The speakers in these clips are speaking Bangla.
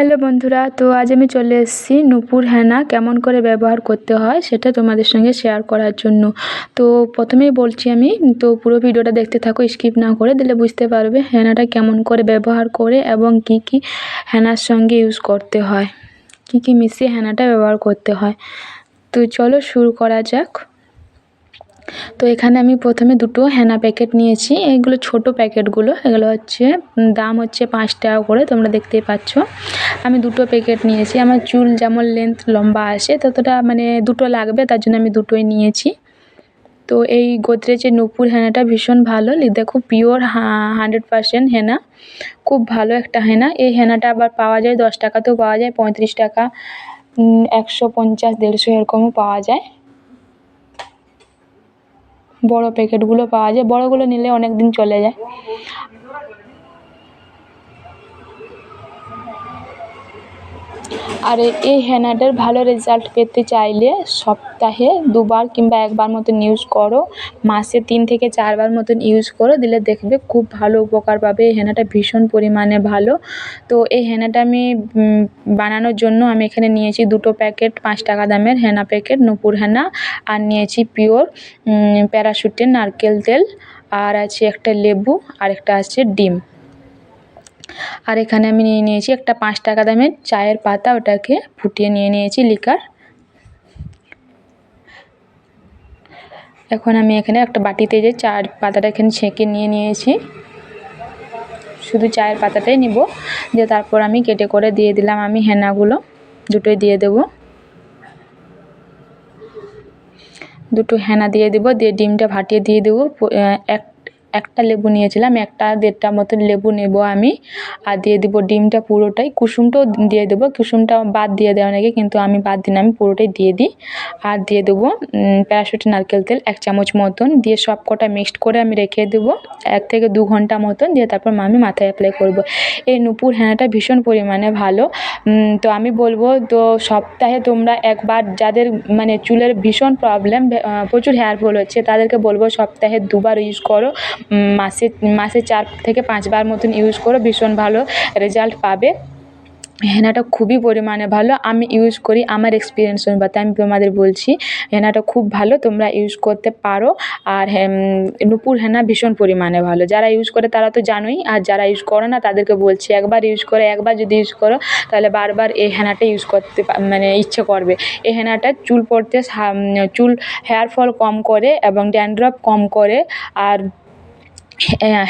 হ্যালো বন্ধুরা, তো আজ আমি চলে এসেছি নূপুর হেনা, কেমন করে ব্যবহার করতে হয় সেটা তোমাদের সঙ্গে শেয়ার করার জন্য। তো প্রথমেই বলছি আমি, তো পুরো ভিডিওটা দেখতে থাকো স্কিপ না করে, দিলে বুঝতে পারবে হেনাটা কেমন করে ব্যবহার করে এবং কি কি হেনার সঙ্গে ইউজ করতে হয়, কি কি মিশিয়ে হেনাটা ব্যবহার করতে হয়। তো চলো শুরু করা যাক। তো এখানে আমি প্রথমে দুটো হেনা প্যাকেট নিয়েছি। এইগুলো ছোট প্যাকেটগুলো। এগুলো হচ্ছে দাম হচ্ছে পাঁচ টাকা করে, তোমরা দেখতেই পাচ্ছ। আমি দুটো প্যাকেট নিয়েছি। আমার চুল যেমন লেন্থ লম্বা আসে, ততটা মানে দুটো লাগবে, তার জন্য আমি দুটোই নিয়েছি। তো এই গোদরেজের নূপুর হেনাটা ভীষণ ভালো। দেখো পিওর হান্ড্রেড পারসেন্ট হেনা। খুব ভালো একটা হেনা। এই হেনাটা আবার পাওয়া যায়, দশ টাকাতেও পাওয়া যায়, পঁয়ত্রিশ টাকা একশো পঞ্চাশ, দেড়শো এরকমও পাওয়া যায়। বড় প্যাকেটগুলো পাওয়া যায়। বড়গুলো নিলে অনেক দিন চলে যায়। আর, এই হেনাটার ভালো রেজাল্ট পেতে চাইলে সপ্তাহে দুবার কিংবা একবার মতন ইউজ করো। মাসে তিন থেকে চারবার মতন ইউজ করো, দিলে দেখবে খুব ভালো উপকার পাবে। এই হেনাটা ভীষণ পরিমাণে ভালো। তো এই হেনাটা আমি বানানোর জন্য আমি এখানে নিয়েছি দুটো প্যাকেট পাঁচ টাকা দামের হেনা প্যাকেট, নূপুর হেনা, আর নিয়েছি পিওর প্যারাশুটের নারকেল তেল, আর আছে একটা লেবু, আর একটা আছে ডিম। আর এখানে আমি নিয়ে নিয়েছি একটা পাঁচ টাকা দামের চায়ের পাতা, ওটাকে ফুটিয়ে নিয়ে নিয়েছি লিকার। এখন আমি এখানে একটা বাটিতে যে চার পাতাটা এখানে ছেঁকে নিয়ে নিয়েছি। শুধু চায়ের পাতাটাই নিব। দিয়ে তারপর আমি কেটে করে দিয়ে দিলাম আমি হেনাগুলো, দুটোই দিয়ে দেব। দুটো হেনা দিয়ে দেবো, দিয়ে ডিমটা ভাটিয়ে দিয়ে দেবো এক একটা লেবু নিয়েছিলাম, একটা দেড়টা মতন লেবু নেব আমি। আর দিয়ে দিব ডিমটা পুরোটাই, কুসুমটাও দিয়ে দেবো কুসুমটা বাদ দিয়ে দেওয়া নাকি, কিন্তু আমি বাদ দিন আমি পুরোটাই দিয়ে দিই। আর দিয়ে দেবো প্যারাশুট নারকেল তেল এক চামচ মতন, দিয়ে সব কটা মিক্সড করে আমি রেখে দেবো, এক থেকে দু ঘণ্টা মতন, দিয়ে তারপর আমি মাথায় অ্যাপ্লাই করব। এই নুপুর হেনাটা ভীষণ পরিমাণে ভালো। তো আমি বলব, তো সপ্তাহে তোমরা একবার যাদের মানে চুলের ভীষণ প্রবলেম প্রচুর হেয়ার ফল হচ্ছে, তাদেরকে বলব সপ্তাহে দুবার ইউজ করো। মাসে মাসে চার থেকে পাঁচবার মতন ইউজ করো, ভীষণ ভালো রেজাল্ট পাবে। হেনাটা খুবই পরিমাণে ভালো। আমি ইউজ করি আমার এক্সপিরিয়েন্স অনুপাতে, আমি তোমাদের বলছি, হেনাটা খুব ভালো, তোমরা ইউজ করতে পারো। আর নূপুর হেনা ভীষণ পরিমাণে ভালো। যারা ইউজ করে তারা তো জানোই, আর যারা ইউজ করে না তাদেরকে বলছি, একবার ইউজ করে, একবার যদি ইউজ করো, তাহলে বারবার এই হেনাটা ইউজ করতে মানে ইচ্ছে করবে। এই হেনাটা চুল পড়তে চুল হেয়ার ফল কম করে এবং ড্যান্ড্রফ কম করে, আর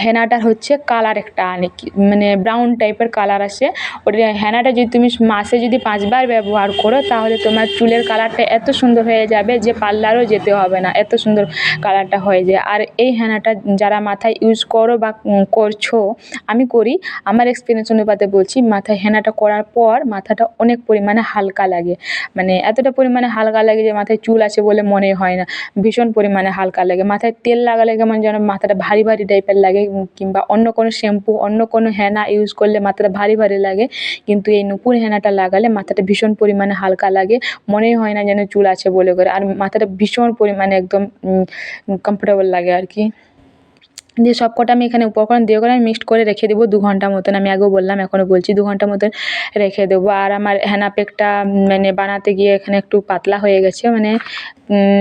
হেনাটার হচ্ছে কালার একটা আনে মানে ব্রাউন টাইপের কালার আসে। ওটা হেনাটা যদি তুমি মাসে যদি পাঁচবার ব্যবহার করো, তাহলে তোমার চুলের কালারটা এত সুন্দর হয়ে যাবে যে পার্লারও যেতে হবে না। এত সুন্দর কালারটা হয়ে যায়। আর এই হেনাটা যারা মাথায় ইউজ করো বা করছ, আমি করি, আমার এক্সপিরিয়েন্স অনুপাতে বলছি, মাথায় হেনাটা করার পর মাথাটা অনেক পরিমাণে হালকা লাগে। মানে এতটা পরিমাণে হালকা লাগে যে মাথায় চুল আছে বলে মনে হয় না। ভীষণ পরিমাণে হালকা লাগে। মাথায় তেল লাগালে কেমন যেন মাথাটা ভারী ভারী টাইপের লাগে কিংবা অন্য কোনো শ্যাম্পু অন্য কোনো হেনা ইউজ করলে মাথাটা ভারী ভারী লাগে, কিন্তু এই নূপুর হেনাটা লাগালে মাথাটা ভীষণ পরিমাণে হালকা লাগে, মনেই হয় না যেন চুল আছে বলে করে, আর মাথাটা ভীষণ পরিমাণে একদম কমফোর্টেবল লাগে আর কি। দিয়ে সব কটা আমি এখানে উপকরণ দিয়ে করে আমি মিক্সড করে রেখে দেবো দু ঘণ্টা মতন। আমি আগেও বললাম, এখনও বলছি দু ঘণ্টা মতন রেখে দেবো। আর আমার হ্যানা প্যাকটা মানে বানাতে গিয়ে এখানে একটু পাতলা হয়ে গেছে মানে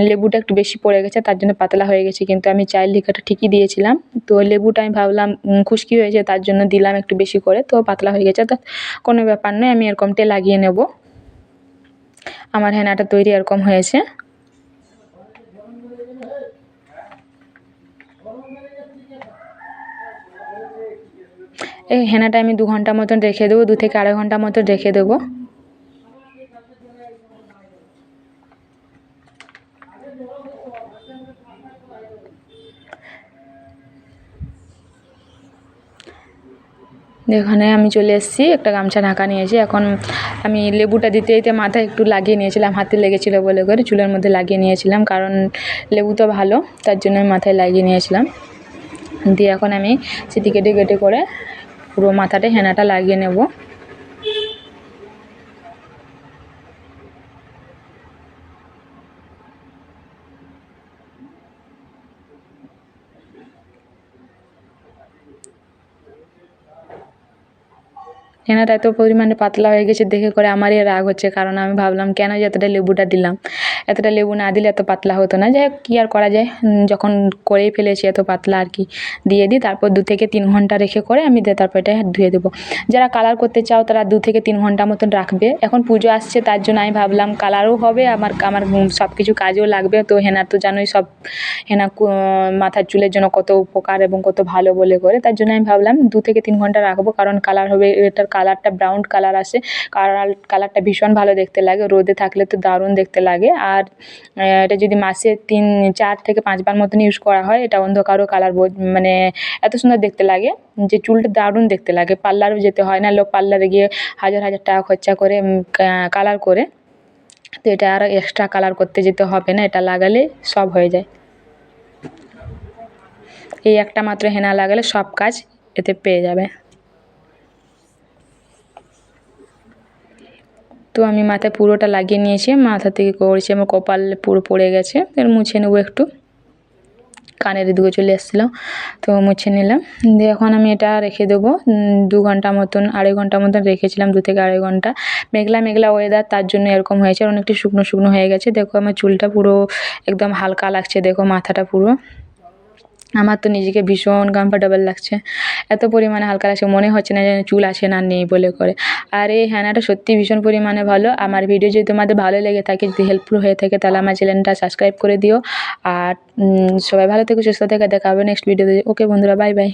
লেবুটা একটু বেশি পড়ে গেছে, তার জন্য পাতলা হয়ে গেছে, কিন্তু আমি চায়ের লিকাটা ঠিকই দিয়েছিলাম। তো লেবুটা আমি ভাবলাম খুশকি হয়েছে, তার জন্য দিলাম একটু বেশি করে, তো পাতলা হয়ে গেছে। তো কোনো ব্যাপার নয়, আমি এরকমটা লাগিয়ে নেব। আমার হেনাটা তৈরি এরকম হয়েছে। এই হেনাটা আমি দু ঘণ্টা মতন রেখে দেবো, দু থেকে আড়াই ঘণ্টা মতন রেখে দেবো। এখানে আমি চলে এসেছি, একটা গামছা ঢাকা নিয়েছি। এখন আমি লেবুটা দিতে দিতে মাথায় একটু লাগিয়ে নিয়েছিলাম, হাতে লেগেছিলো বলে করে, চুলের মধ্যে লাগিয়ে নিয়েছিলাম, কারণ লেবু তো ভালো, তার জন্য আমি মাথায় লাগিয়ে নিয়েছিলাম। দিয়ে এখন আমি সেটি কেটে কেটে করে পুরো মাথাটা হেনাটা লাগিয়ে নেব। হেনাটা এত পরিমাণে পাতলা হয়ে গেছে, দেখে করে আমারই রাগ হচ্ছে। কারণ আমি ভাবলাম, কেন যে এতটা লেবুটা দিলাম? এতটা লেবু না দিলে এত পাতলা হতো না। যাই হোক, কী আর করা যায়? যখন করেই ফেলেছি এত পাতলা আর কি, দিয়ে দিই। তারপর দু থেকে তিন ঘণ্টা রেখে করে আমি তারপর এটা ধুয়ে দেবো। যারা কালার করতে চাও, তারা দু থেকে তিন ঘণ্টা মতন রাখবে। এখন পুজো আসছে, তার জন্য আমি ভাবলাম কালারও হবে, আমার আমার সব কিছু কাজেও লাগবে। তো হেনা তো জানোই সব, হেনা মাথার চুলের জন্য কত উপকার এবং কত ভালো বলে করে। তার জন্য আমি ভাবলাম দু থেকে তিন ঘণ্টা রাখব, কারণ কালার হবে, এটার কালারটা ব্রাউন কালার আসে। কালার কালারটা ভীষণ ভালো দেখতে লাগে, রোদে থাকলে তো দারুণ দেখতে লাগে। আর এটা যদি মাসে তিন, চার থেকে পাঁচবার মতন ইউজ করা হয়, এটা অন্ধকারও কালার মানে এত সুন্দর দেখতে লাগে যে চুলটা দারুণ দেখতে লাগে। পার্লারও যেতে হয় না, লোক পার্লারে গিয়ে হাজার হাজার টাকা খরচা করে কালার করে। তো এটা আর এক্সট্রা কালার করতে যেতে হবে না, এটা লাগালে সব হয়ে যায়। এই একটা মাত্র হেনা লাগালে সব কাজ এতে পেয়ে যাবে। তো আমি মাথায় পুরোটা লাগিয়ে নিয়েছি, মাথা থেকে করেছি, আমার কপাল পুরো পড়ে গেছে। এর মুছে নেব একটু। কানের দিকে চলে এসেছিল তো মুছে নিলাম। দিয়ে এখন আমি এটা রেখে দেবো। দু ঘণ্টা মতন, আড়াই ঘণ্টা মতন রেখেছিলাম, দু থেকে আড়াই ঘণ্টা। মেঘলা মেঘলা ওয়েদার তার জন্য এরকম হয়েছে। অনেকটা শুকনো শুকনো হয়ে গেছে। দেখো আমার চুলটা পুরো একদম হালকা লাগছে, দেখো মাথাটা পুরো। আমার তো নিজেকে ভীষণ কমফর্টেবল লাগছে। এত পরিমাণে হালকা লাগছে, মনে হচ্ছে না যেন চুল আছে না নেই বলে করে। আর এই হ্যানাটা সত্যি ভীষণ পরিমাণে ভালো। আমার ভিডিও যদি তোমাদের ভালো লেগে থাকে, যদি হেল্পফুল হয়ে থাকে, তাহলে আমার চ্যানেলটা সাবস্ক্রাইব করে দিও। আর সবাই ভালো থেকে, সুস্থ থেকে, দেখা হবে নেক্সট ভিডিওতে ওকে বন্ধুরা বাই বাই